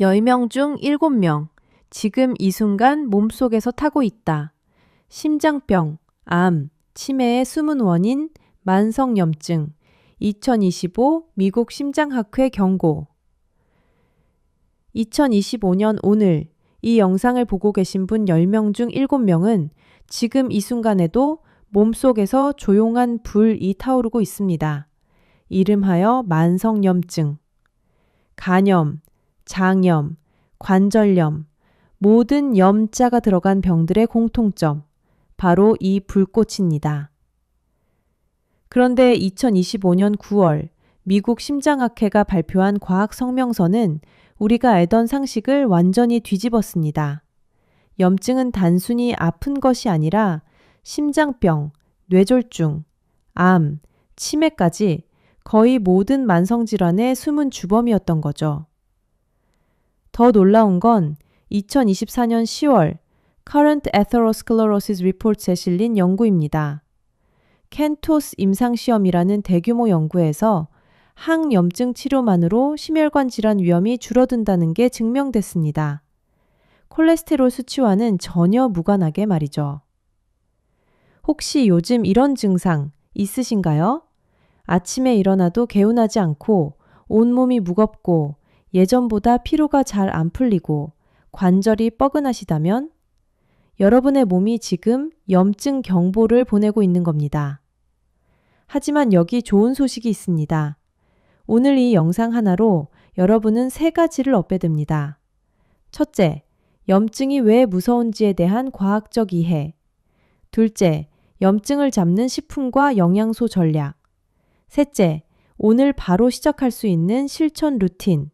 10명 중 7명, 지금 이 순간 몸속에서 타고 있다. 심장병, 암, 치매의 숨은 원인, 만성염증, 2025 미국 심장학회 경고. 2025년 오늘 이 영상을 보고 계신 분 10명 중 7명은 지금 이 순간에도 몸속에서 조용한 불이 타오르고 있습니다. 이름하여 만성염증. 간염, 장염, 관절염, 모든 염자가 들어간 병들의 공통점. 바로 이 불꽃입니다. 그런데 2025년 9월 미국 심장학회가 발표한 과학 성명서는 우리가 알던 상식을 완전히 뒤집었습니다. 염증은 단순히 아픈 것이 아니라 심장병, 뇌졸중, 암, 치매까지 거의 모든 만성질환의 숨은 주범이었던 거죠. 더 놀라운 건 2024년 10월 Current Atherosclerosis Reports에 실린 연구입니다. 켄토스 임상시험이라는 대규모 연구에서 항염증 치료만으로 심혈관 질환 위험이 줄어든다는 게 증명됐습니다. 콜레스테롤 수치와는 전혀 무관하게 말이죠. 혹시 요즘 이런 증상 있으신가요? 아침에 일어나도 개운하지 않고 온몸이 무겁고 예전보다 피로가 잘 안 풀리고 관절이 뻐근하시다면 여러분의 몸이 지금 염증 경보를 보내고 있는 겁니다. 하지만 여기 좋은 소식이 있습니다. 오늘 이 영상 하나로 여러분은 세 가지를 얻게 됩니다. 첫째, 염증이 왜 무서운지에 대한 과학적 이해. 둘째, 염증을 잡는 식품과 영양소 전략. 셋째, 오늘 바로 시작할 수 있는 실천 루틴.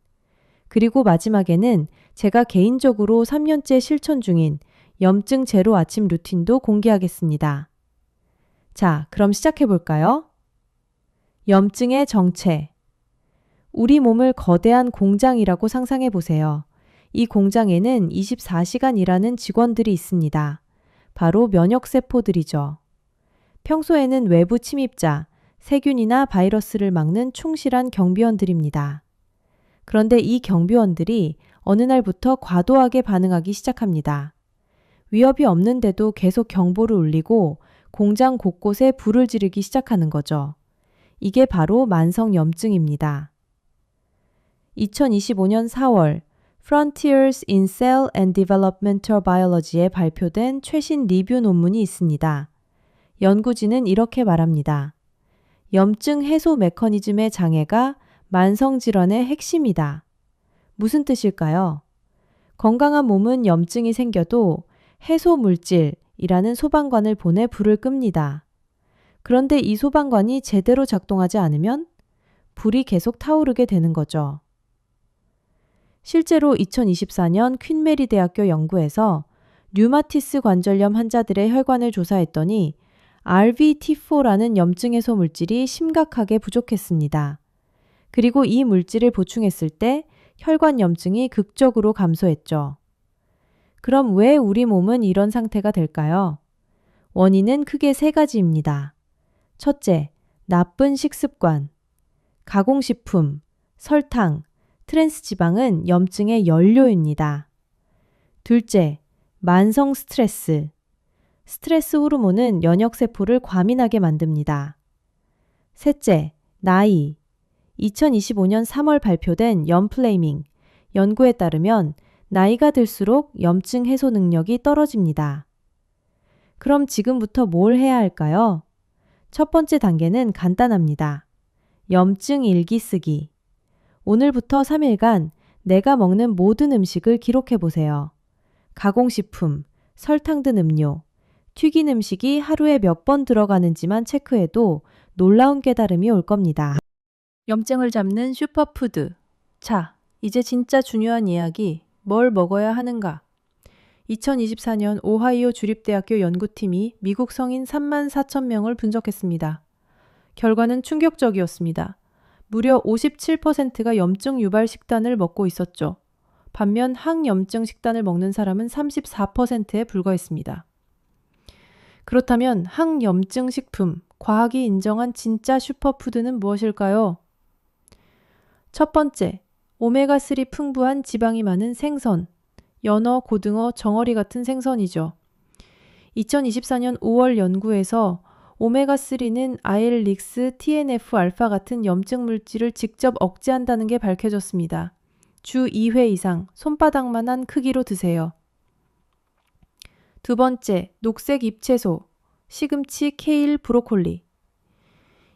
그리고 마지막에는 제가 개인적으로 3년째 실천 중인 염증 제로 아침 루틴도 공개하겠습니다. 자, 그럼 시작해 볼까요? 염증의 정체. 우리 몸을 거대한 공장이라고 상상해 보세요. 이 공장에는 24시간 일하는 직원들이 있습니다. 바로 면역세포들이죠. 평소에는 외부 침입자, 세균이나 바이러스를 막는 충실한 경비원들입니다. 그런데 이 경비원들이 어느 날부터 과도하게 반응하기 시작합니다. 위협이 없는데도 계속 경보를 울리고 공장 곳곳에 불을 지르기 시작하는 거죠. 이게 바로 만성염증입니다. 2025년 4월 Frontiers in Cell and Developmental Biology에 발표된 최신 리뷰 논문이 있습니다. 연구진은 이렇게 말합니다. 염증 해소 메커니즘의 장애가 만성질환의 핵심이다. 무슨 뜻일까요? 건강한 몸은 염증이 생겨도 해소 물질이라는 소방관을 보내 불을 끕니다. 그런데 이 소방관이 제대로 작동하지 않으면 불이 계속 타오르게 되는 거죠. 실제로 2024년 퀸메리 대학교 연구에서 류마티스 관절염 환자들의 혈관을 조사했더니 RVT4라는 염증 해소 물질이 심각하게 부족했습니다. 그리고 이 물질을 보충했을 때 혈관 염증이 극적으로 감소했죠. 그럼 왜 우리 몸은 이런 상태가 될까요? 원인은 크게 세 가지입니다. 첫째, 나쁜 식습관. 가공식품, 설탕, 트랜스 지방은 염증의 연료입니다. 둘째, 만성 스트레스. 스트레스 호르몬은 면역세포를 과민하게 만듭니다. 셋째, 나이. 2025년 3월 발표된 염플레이밍 연구에 따르면 나이가 들수록 염증 해소 능력이 떨어집니다. 그럼 지금부터 뭘 해야 할까요? 첫 번째 단계는 간단합니다. 염증 일기 쓰기. 오늘부터 3일간 내가 먹는 모든 음식을 기록해 보세요. 가공식품, 설탕 든 음료, 튀긴 음식이 하루에 몇 번 들어가는지만 체크해도 놀라운 깨달음이 올 겁니다. 염증을 잡는 슈퍼푸드. 자, 이제 진짜 중요한 이야기. 뭘 먹어야 하는가? 2024년 오하이오 주립대학교 연구팀이 미국 성인 3만 4천 명을 분석했습니다. 결과는 충격적이었습니다. 무려 57%가 염증 유발 식단을 먹고 있었죠. 반면 항염증 식단을 먹는 사람은 34%에 불과했습니다. 그렇다면 항염증 식품, 과학이 인정한 진짜 슈퍼푸드는 무엇일까요? 첫 번째, 오메가3 풍부한 지방이 많은 생선, 연어, 고등어, 정어리 같은 생선이죠. 2024년 5월 연구에서 오메가3는 아일릭스, TNF 알파 같은 염증 물질을 직접 억제한다는 게 밝혀졌습니다. 주 2회 이상 손바닥만한 크기로 드세요. 두 번째, 녹색 잎채소, 시금치, 케일, 브로콜리.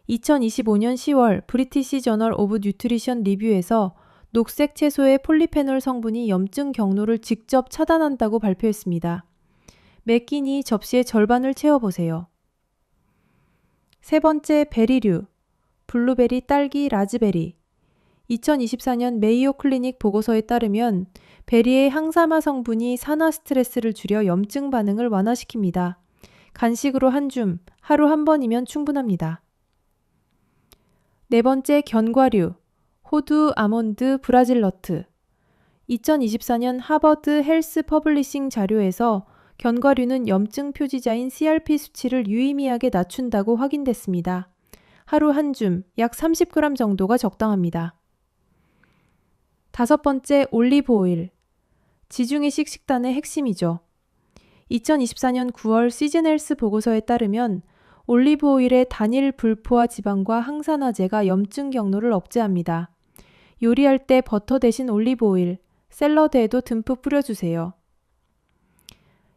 2025년 10월 브리티시 저널 오브 뉴트리션 리뷰에서 녹색 채소의 폴리페놀 성분이 염증 경로를 직접 차단한다고 발표했습니다. 매 끼니 접시의 절반을 채워보세요. 세 번째 베리류, 블루베리, 딸기, 라즈베리. 2024년 메이오 클리닉 보고서에 따르면 베리의 항산화 성분이 산화 스트레스를 줄여 염증 반응을 완화시킵니다. 간식으로 한 줌, 하루 한 번이면 충분합니다. 네 번째 견과류, 호두, 아몬드, 브라질 너트. 2024년 하버드 헬스 퍼블리싱 자료에서 견과류는 염증 표지자인 CRP 수치를 유의미하게 낮춘다고 확인됐습니다. 하루 한 줌, 약 30g 정도가 적당합니다. 다섯 번째, 올리브 오일. 지중해식 식단의 핵심이죠. 2024년 9월 시즌헬스 보고서에 따르면 올리브 오일의 단일 불포화 지방과 항산화제가 염증 경로를 억제합니다. 요리할 때 버터 대신 올리브 오일, 샐러드에도 듬뿍 뿌려주세요.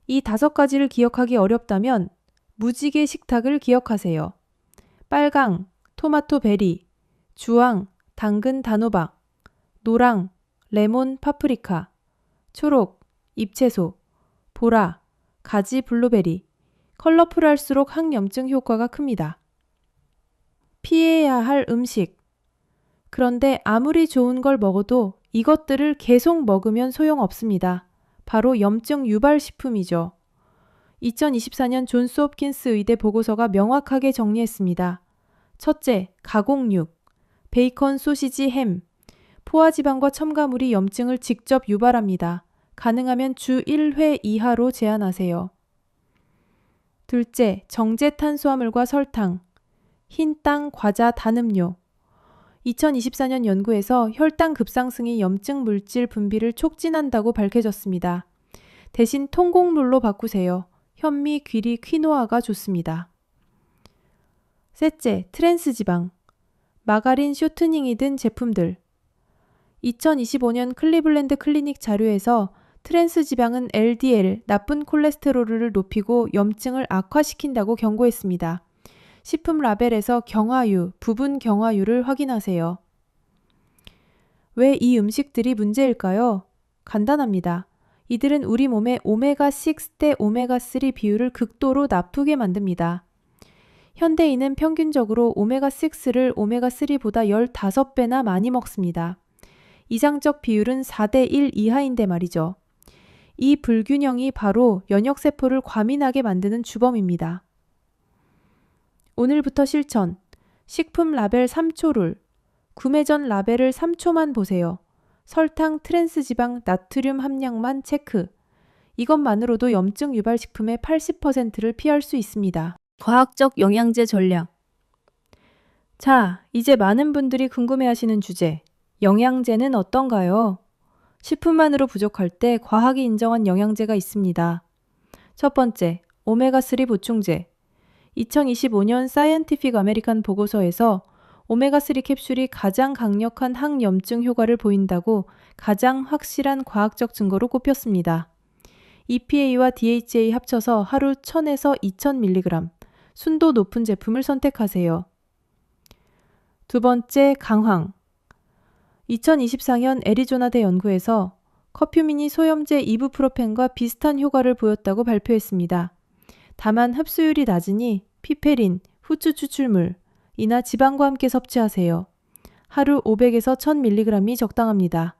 이 다섯 가지를 기억하기 어렵다면 무지개 식탁을 기억하세요. 빨강, 토마토 베리, 주황, 당근 단호박, 노랑, 레몬 파프리카, 초록, 잎채소, 보라, 가지 블루베리, 컬러풀할수록 항염증 효과가 큽니다. 피해야 할 음식. 그런데 아무리 좋은 걸 먹어도 이것들을 계속 먹으면 소용없습니다. 바로 염증 유발 식품이죠. 2024년 존스 홉킨스 의대 보고서가 명확하게 정리했습니다. 첫째, 가공육, 베이컨, 소시지, 햄, 포화지방과 첨가물이 염증을 직접 유발합니다. 가능하면 주 1회 이하로 제한하세요. 둘째, 정제 탄수화물과 설탕, 흰 땅, 과자, 단음료. 2024년 연구에서 혈당 급상승이 염증 물질 분비를 촉진한다고 밝혀졌습니다. 대신 통곡물로 바꾸세요. 현미, 귀리, 퀴노아가 좋습니다. 셋째, 트랜스 지방. 마가린, 쇼트닝이 든 제품들. 2025년 클리블랜드 클리닉 자료에서 트랜스 지방은 LDL, 나쁜 콜레스테롤을 높이고 염증을 악화시킨다고 경고했습니다. 식품 라벨에서 경화유, 부분 경화유를 확인하세요. 왜 이 음식들이 문제일까요? 간단합니다. 이들은 우리 몸의 오메가6 대 오메가3 비율을 극도로 나쁘게 만듭니다. 현대인은 평균적으로 오메가6를 오메가3보다 15배나 많이 먹습니다. 이상적 비율은 4대 1 이하인데 말이죠. 이 불균형이 바로 연역세포를 과민하게 만드는 주범입니다. 오늘부터 실천. 식품 라벨 3초를 구매 전 라벨을 3초만 보세요. 설탕, 트랜스 지방, 나트륨 함량만 체크. 이것만으로도 염증 유발 식품의 80%를 피할 수 있습니다. 과학적 영양제 전략. 자, 이제 많은 분들이 궁금해 하시는 주제. 영양제는 어떤가요? 식품만으로 부족할 때 과학이 인정한 영양제가 있습니다. 첫 번째, 오메가3 보충제. 2025년 사이언티픽 아메리칸 보고서에서 오메가3 캡슐이 가장 강력한 항염증 효과를 보인다고 가장 확실한 과학적 증거로 꼽혔습니다. EPA와 DHA 합쳐서 하루 1000에서 2000mg, 순도 높은 제품을 선택하세요. 두 번째, 강황. 2024년 애리조나대 연구에서 커퓨민이 소염제 이부프로펜과 비슷한 효과를 보였다고 발표했습니다. 다만 흡수율이 낮으니 피페린, 후추 추출물, 이나 지방과 함께 섭취하세요. 하루 500에서 1000mg이 적당합니다.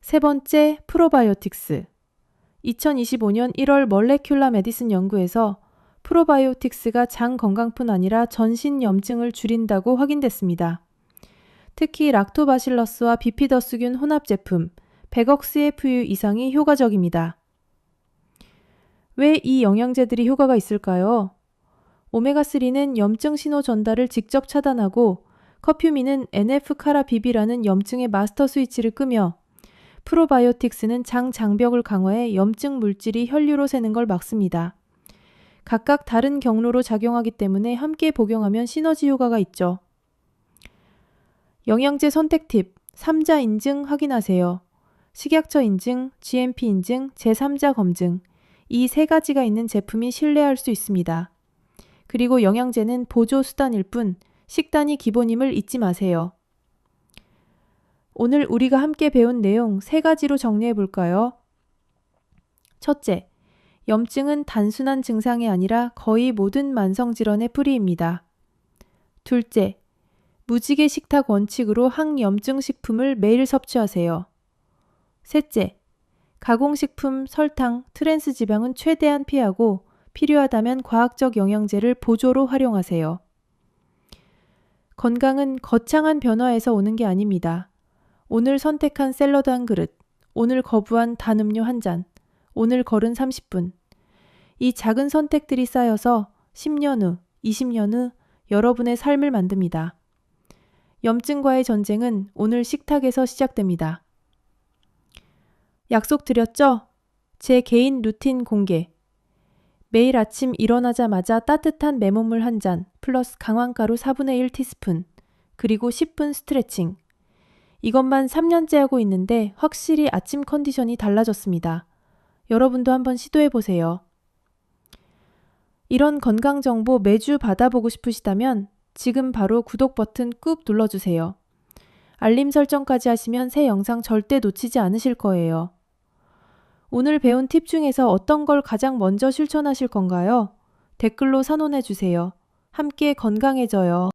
세 번째, 프로바이오틱스. 2025년 1월 멀레큘라 메디슨 연구에서 프로바이오틱스가 장 건강뿐 아니라 전신 염증을 줄인다고 확인됐습니다. 특히 락토바실러스와 비피더스균 혼합 제품 100억 CFU 이상이 효과적입니다. 왜 이 영양제들이 효과가 있을까요? 오메가3는 염증 신호 전달을 직접 차단하고 커퓨민은 NF-카라비비라는 염증의 마스터 스위치를 끄며 프로바이오틱스는 장 장벽을 강화해 염증 물질이 혈류로 새는 걸 막습니다. 각각 다른 경로로 작용하기 때문에 함께 복용하면 시너지 효과가 있죠. 영양제 선택 팁 3자 인증 확인하세요. 식약처 인증, GMP 인증, 제3자 검증 이 세 가지가 있는 제품이 신뢰할 수 있습니다. 그리고 영양제는 보조 수단일 뿐 식단이 기본임을 잊지 마세요. 오늘 우리가 함께 배운 내용 세 가지로 정리해 볼까요? 첫째, 염증은 단순한 증상이 아니라 거의 모든 만성 질환의 뿌리입니다. 둘째, 무지개 식탁 원칙으로 항염증 식품을 매일 섭취하세요. 셋째, 가공식품, 설탕, 트랜스 지방은 최대한 피하고 필요하다면 과학적 영양제를 보조로 활용하세요. 건강은 거창한 변화에서 오는 게 아닙니다. 오늘 선택한 샐러드 한 그릇, 오늘 거부한 단 음료 한 잔, 오늘 걸은 30분. 이 작은 선택들이 쌓여서 10년 후, 20년 후 여러분의 삶을 만듭니다. 염증과의 전쟁은 오늘 식탁에서 시작됩니다. 약속드렸죠? 제 개인 루틴 공개. 매일 아침 일어나자마자 따뜻한 메모물 한 잔, 플러스 강황가루 4분의 1 티스푼, 그리고 10분 스트레칭. 이것만 3년째 하고 있는데 확실히 아침 컨디션이 달라졌습니다. 여러분도 한번 시도해 보세요. 이런 건강 정보 매주 받아보고 싶으시다면 지금 바로 구독 버튼 꾹 눌러주세요. 알림 설정까지 하시면 새 영상 절대 놓치지 않으실 거예요. 오늘 배운 팁 중에서 어떤 걸 가장 먼저 실천하실 건가요? 댓글로 선언해 주세요. 함께 건강해져요.